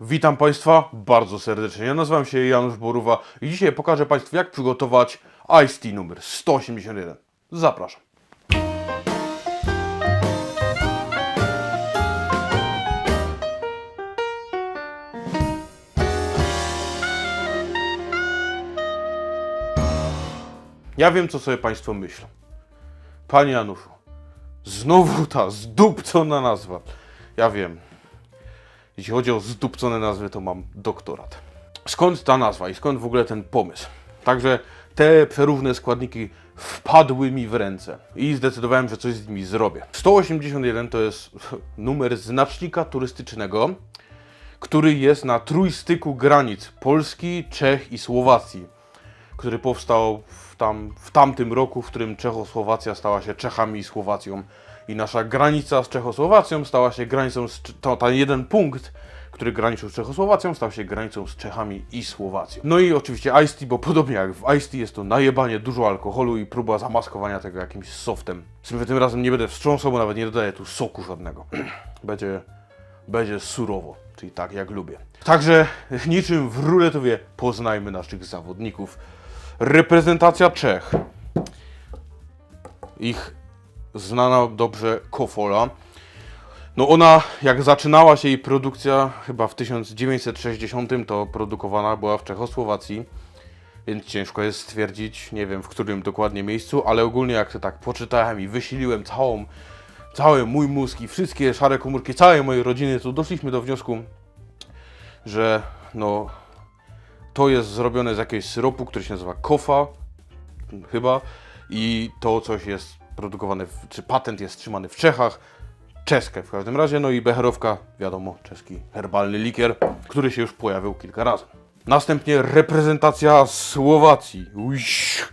Witam Państwa bardzo serdecznie. Ja nazywam się Janusz Boruwa i dzisiaj pokażę Państwu, jak przygotować Ice Tea numer 181. Zapraszam. Ja wiem, co sobie Państwo myślą. Panie Januszu, znowu ta zdupcona nazwa. Ja wiem, jeśli chodzi o zdupcone nazwy, to mam doktorat. Skąd ta nazwa i skąd w ogóle ten pomysł? Także te przeróżne składniki wpadły mi w ręce i zdecydowałem, że coś z nimi zrobię. 181 to jest numer znacznika turystycznego, który jest na trójstyku granic Polski, Czech i Słowacji, który powstał w, tam, w tamtym roku, w którym Czechosłowacja stała się Czechami i Słowacją. I nasza granica z Czechosłowacją stała się granicą, z, to ten jeden punkt, który graniczył z Czechosłowacją, stał się granicą z Czechami i Słowacją. No i oczywiście Ice bo podobnie jak w Ice jest to najebanie dużo alkoholu i próba zamaskowania tego jakimś softem. Z tym, tym razem nie będę wstrząsał, bo nawet nie dodaję tu soku żadnego. będzie, będzie surowo, czyli tak jak lubię. Także niczym w ruletowie poznajmy naszych zawodników. Reprezentacja Czech. Ich znana dobrze Kofola. No ona, jak zaczynała się jej produkcja, chyba w 1960, to produkowana była w Czechosłowacji, więc ciężko jest stwierdzić, nie wiem w którym dokładnie miejscu, ale ogólnie jak to tak poczytałem i wysiliłem całą, cały mój mózg i wszystkie szare komórki całej mojej rodziny, to doszliśmy do wniosku, że no to jest zrobione z jakiegoś syropu, który się nazywa kofa, chyba, i to coś jest produkowane, w, czy patent jest trzymany w Czechach, czeskie w każdym razie, no i becherowka, wiadomo, czeski herbalny likier, który się już pojawił kilka razy. Następnie reprezentacja Słowacji. Uiś.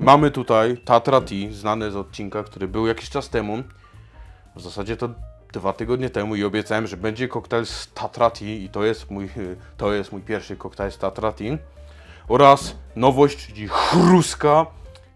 Mamy tutaj Tatra Tea, znane z odcinka, który był jakiś czas temu. W zasadzie to dwa tygodnie temu i obiecałem, że będzie koktajl z Tatra Tea i to jest mój, to jest mój pierwszy koktajl z Tatra Tea. Oraz nowość, czyli chruska.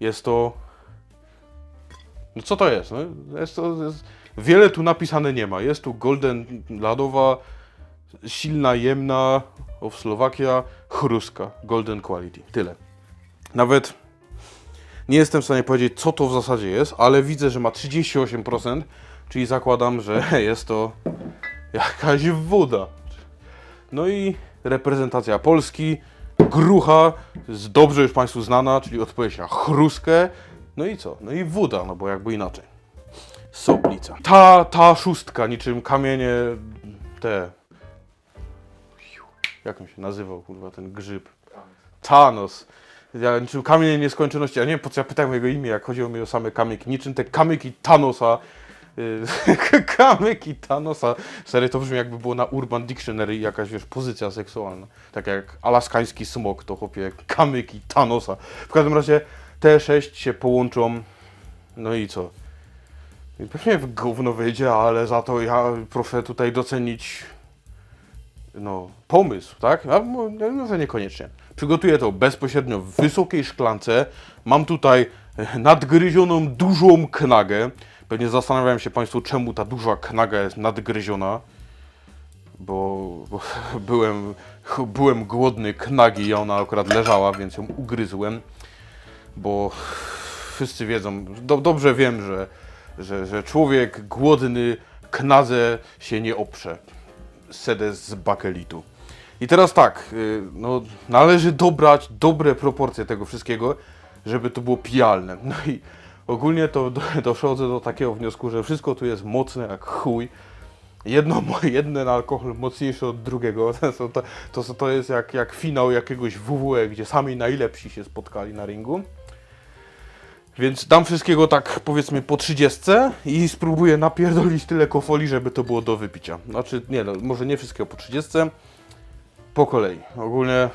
Jest to no co to jest? No, jest to jest, wiele tu napisane nie ma. Jest tu Golden Ladowa, silna, jemna, of Slovakia, chruska, Golden Quality. Tyle. Nawet nie jestem w stanie powiedzieć, co to w zasadzie jest, ale widzę, że ma 38%, czyli zakładam, że jest to jakaś woda. No i reprezentacja Polski, grucha, dobrze już Państwu znana, czyli odpowiedź na chruskę. No i co? No i woda, no bo jakby inaczej. Soplica. Ta, ta szóstka, niczym kamienie te... Jak on się nazywał, kurwa, ten grzyb? Thanos. Ja niczym kamienie nieskończoności, ja nie wiem po co ja pytałem jego imię, jak chodziło mi o same kamyki. Niczym te kamyki Thanosa. y, kamyki Thanosa. Serio, to brzmi jakby było na Urban Dictionary jakaś, wiesz, pozycja seksualna. Tak jak alaskański smok, to chłopie kamyki Thanosa. W każdym razie te sześć się połączą, no i co? Pewnie w gówno wyjdzie, ale za to ja proszę tutaj docenić no, pomysł, tak? A mo- no, może niekoniecznie. Przygotuję to bezpośrednio w wysokiej szklance. Mam tutaj e, nadgryzioną dużą knagę. Pewnie zastanawiają się Państwo, czemu ta duża knaga jest nadgryziona. Bo, bo byłem, byłem głodny knagi i ona akurat leżała, więc ją ugryzłem. Bo wszyscy wiedzą, do, dobrze wiem, że, że, że człowiek głodny knadze się nie oprze. Sedes z bakelitu. I teraz tak, y, no, należy dobrać dobre proporcje tego wszystkiego, żeby to było pijalne. No i ogólnie to do, dochodzę do takiego wniosku, że wszystko tu jest mocne jak chuj. Jedno, jeden alkohol mocniejszy od drugiego. To, to, to, to jest jak, jak finał jakiegoś WWE, gdzie sami najlepsi się spotkali na ringu. Więc dam wszystkiego tak powiedzmy po 30 i spróbuję napierdolić tyle kofoli, żeby to było do wypicia. Znaczy, nie no, może nie wszystkiego po 30, po kolei. Ogólnie,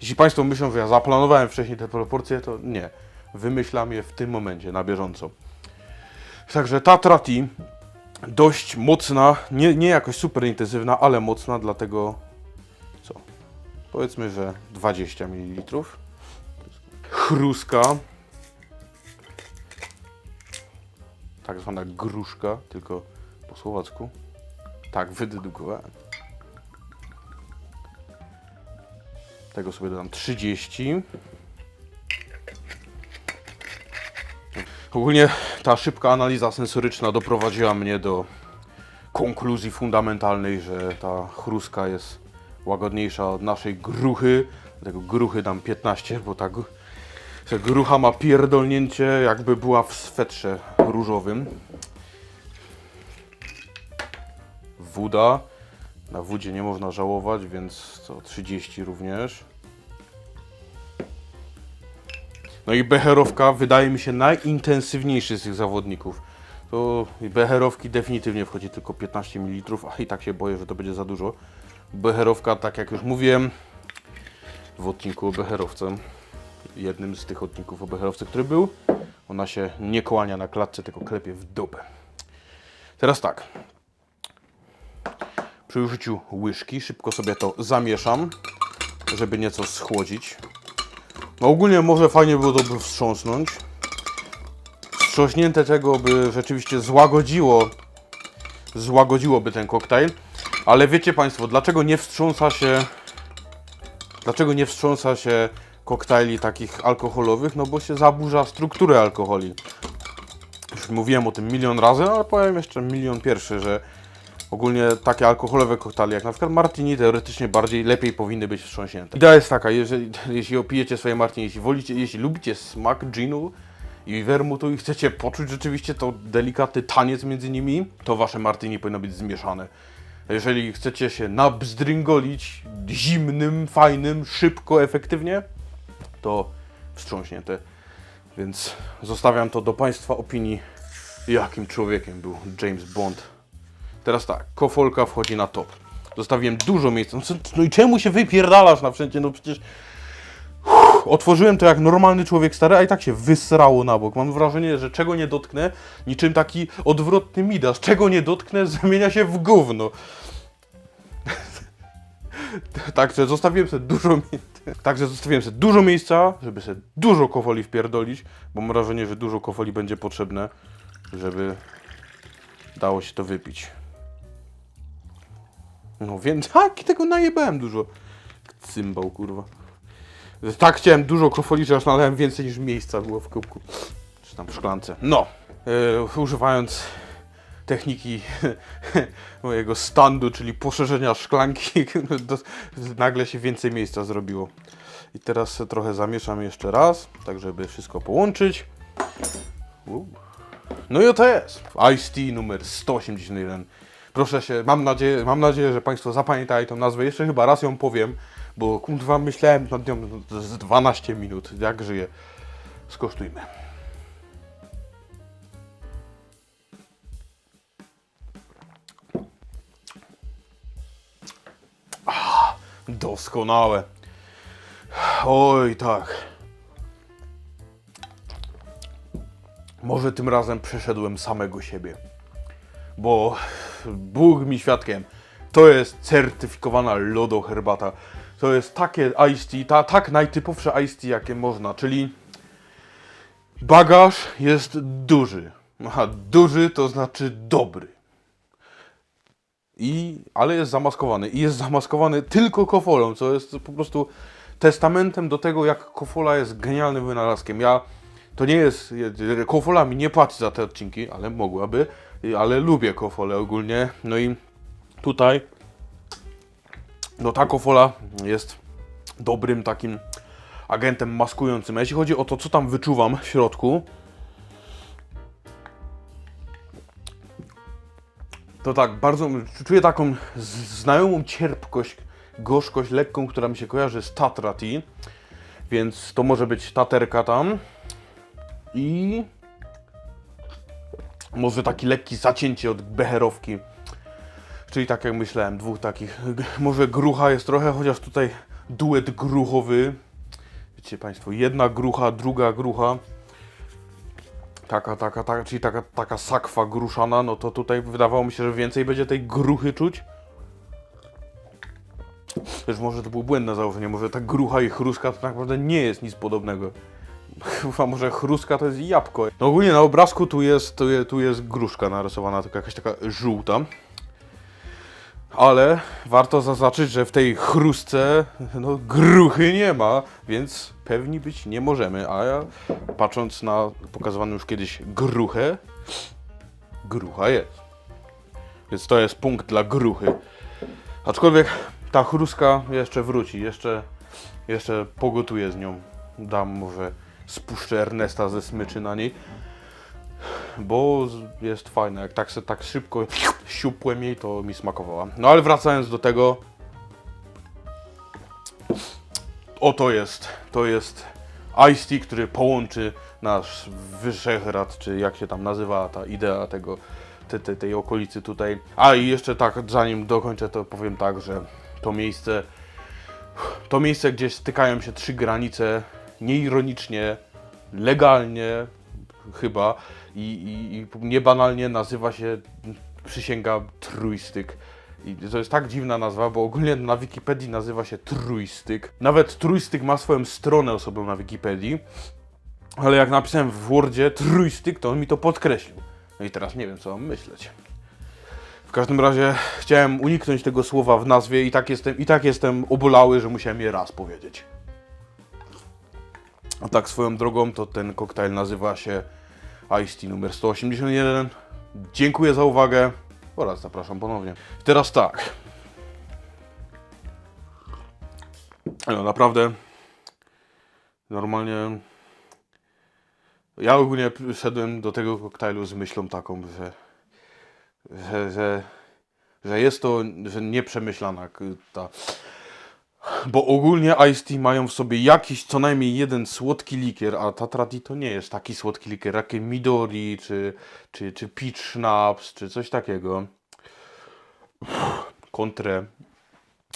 jeśli Państwo myślą, że ja zaplanowałem wcześniej te proporcje, to nie. Wymyślam je w tym momencie, na bieżąco. Także ta trati dość mocna, nie, nie jakoś super intensywna, ale mocna, dlatego co? Powiedzmy, że 20 ml. Chruska. Tak zwana gruszka, tylko po słowacku. Tak, wydedukowałem. Tego sobie dodam 30. Ogólnie ta szybka analiza sensoryczna doprowadziła mnie do konkluzji fundamentalnej, że ta chruska jest łagodniejsza od naszej gruchy. Dlatego gruchy dam 15, bo ta, grucha ma pierdolnięcie jakby była w swetrze różowym. Woda. Na wódzie nie można żałować, więc to 30 również. No i Becherowka wydaje mi się najintensywniejszy z tych zawodników. To Becherowki definitywnie wchodzi tylko 15 ml, a i tak się boję, że to będzie za dużo. Becherowka, tak jak już mówiłem w odcinku o Becherowce, jednym z tych odcinków o Becherowce, który był, ona się nie kłania na klatce, tylko klepie w dupę. Teraz tak. Przy użyciu łyżki szybko sobie to zamieszam, żeby nieco schłodzić. No ogólnie może fajnie było to wstrząsnąć. Wstrząśnięte tego by rzeczywiście złagodziło, złagodziłoby ten koktajl. Ale wiecie Państwo, dlaczego nie wstrząsa się, dlaczego nie wstrząsa się koktajli takich alkoholowych? No bo się zaburza strukturę alkoholi. Już mówiłem o tym milion razy, ale powiem jeszcze milion pierwszy, że ogólnie takie alkoholowe koktajle, jak na przykład martini, teoretycznie bardziej, lepiej powinny być wstrząśnięte. Idea jest taka, jeżeli, jeśli opijecie swoje martini, jeśli wolicie, jeśli lubicie smak ginu i wermutu i chcecie poczuć rzeczywiście to delikatny taniec między nimi, to wasze martini powinno być zmieszane. Jeżeli chcecie się nabzdringolić zimnym, fajnym, szybko, efektywnie, to wstrząśnięte. Więc zostawiam to do Państwa opinii, jakim człowiekiem był James Bond. Teraz tak, kofolka wchodzi na top. Zostawiłem dużo miejsca. No, no i czemu się wypierdalasz na wszędzie? No przecież otworzyłem to jak normalny człowiek stary, a i tak się wysrało na bok. Mam wrażenie, że czego nie dotknę, niczym taki odwrotny Midas. Czego nie dotknę, zamienia się w gówno. Także zostawiłem sobie dużo miejsca. Także zostawiłem sobie dużo miejsca, żeby sobie dużo kofoli wpierdolić, bo mam wrażenie, że dużo kofoli będzie potrzebne, żeby dało się to wypić. No więc, tak, tego najebałem dużo. Cymbał, kurwa. Tak chciałem dużo kofoli, że aż nalałem więcej niż miejsca było w kubku. Czy tam w szklance. No, e, używając techniki mojego standu, czyli poszerzenia szklanki, nagle się więcej miejsca zrobiło. I teraz trochę zamieszam jeszcze raz, tak żeby wszystko połączyć. No i oto jest. Ice Tea numer 181. Proszę się, mam nadzieję, mam nadzieję, że Państwo zapamiętają tą nazwę. Jeszcze chyba raz ją powiem, bo kurwa myślałem nad nią z 12 minut, jak żyję. Skosztujmy. Doskonałe. Oj, tak. Może tym razem przeszedłem samego siebie. Bo Bóg mi świadkiem, to jest certyfikowana lodo herbata. To jest takie iced tea, ta, tak najtypowsze iced tea, jakie można, czyli bagaż jest duży. Aha, duży to znaczy dobry. I, ale jest zamaskowany. I jest zamaskowany tylko kofolą, co jest po prostu testamentem do tego, jak kofola jest genialnym wynalazkiem. Ja, to nie jest, kofola mi nie płaci za te odcinki, ale mogłaby, ale lubię kofolę ogólnie. No i tutaj, no ta kofola jest dobrym takim agentem maskującym. A jeśli chodzi o to, co tam wyczuwam w środku, To tak, bardzo czuję taką znajomą cierpkość, gorzkość lekką, która mi się kojarzy z Tatra więc to może być taterka tam. I może taki lekki zacięcie od becherowki, czyli tak jak myślałem, dwóch takich, może grucha jest trochę, chociaż tutaj duet gruchowy, wiecie Państwo, jedna grucha, druga grucha, Taka, taka, taka, czyli taka, taka sakwa gruszana, no to tutaj wydawało mi się, że więcej będzie tej gruchy czuć. Też może to było błędne założenie, może ta grucha i chruska to tak naprawdę nie jest nic podobnego. Chyba może chruska to jest jabłko. No ogólnie na obrazku tu jest, tu jest, tu jest gruszka narysowana, tylko jakaś taka żółta. Ale warto zaznaczyć, że w tej chrustce no, gruchy nie ma, więc pewni być nie możemy. A ja patrząc na pokazywaną już kiedyś gruchę, grucha jest. Więc to jest punkt dla gruchy. Aczkolwiek ta chruska jeszcze wróci, jeszcze, jeszcze pogotuję z nią. Dam może spuszczę Ernesta ze smyczy na niej. Bo jest fajne, jak tak se tak szybko siupłem jej, to mi smakowała. No ale wracając do tego. Oto jest, to jest Ice Tea, który połączy nasz Wyszehrad, czy jak się tam nazywa ta idea tego, te, te, tej okolicy tutaj. A i jeszcze tak, zanim dokończę, to powiem tak, że to miejsce, to miejsce, gdzie stykają się trzy granice, nieironicznie, legalnie chyba i, i, i niebanalnie nazywa się, przysięga, trójstyk. I to jest tak dziwna nazwa, bo ogólnie na Wikipedii nazywa się trójstyk. Nawet trójstyk ma swoją stronę osobną na Wikipedii, ale jak napisałem w Wordzie trójstyk, to on mi to podkreślił. No i teraz nie wiem, co mam myśleć. W każdym razie chciałem uniknąć tego słowa w nazwie i tak jestem, i tak jestem obolały, że musiałem je raz powiedzieć. A tak swoją drogą, to ten koktajl nazywa się Ice Tea numer 181. Dziękuję za uwagę oraz zapraszam ponownie. Teraz tak. No naprawdę normalnie ja ogólnie szedłem do tego koktajlu z myślą taką, że że, że, że jest to że nieprzemyślana ta bo ogólnie Ice Tea mają w sobie jakiś co najmniej jeden słodki likier, a Tatrati to nie jest taki słodki likier, jak Midori, czy, czy, czy Peach Schnapps, czy coś takiego. Kontrę.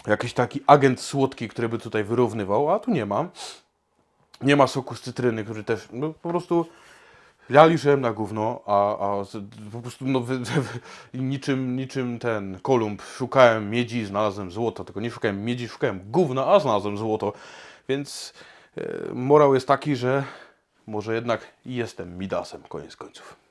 Jakiś taki agent słodki, który by tutaj wyrównywał, a tu nie ma. Nie ma soku z cytryny, który też, no po prostu ja liczyłem na gówno, a, a po prostu no, wy, wy, niczym, niczym ten Kolumb szukałem miedzi, znalazłem złoto, tylko nie szukałem miedzi, szukałem gówna, a znalazłem złoto. Więc e, morał jest taki, że może jednak jestem Midasem, koniec końców.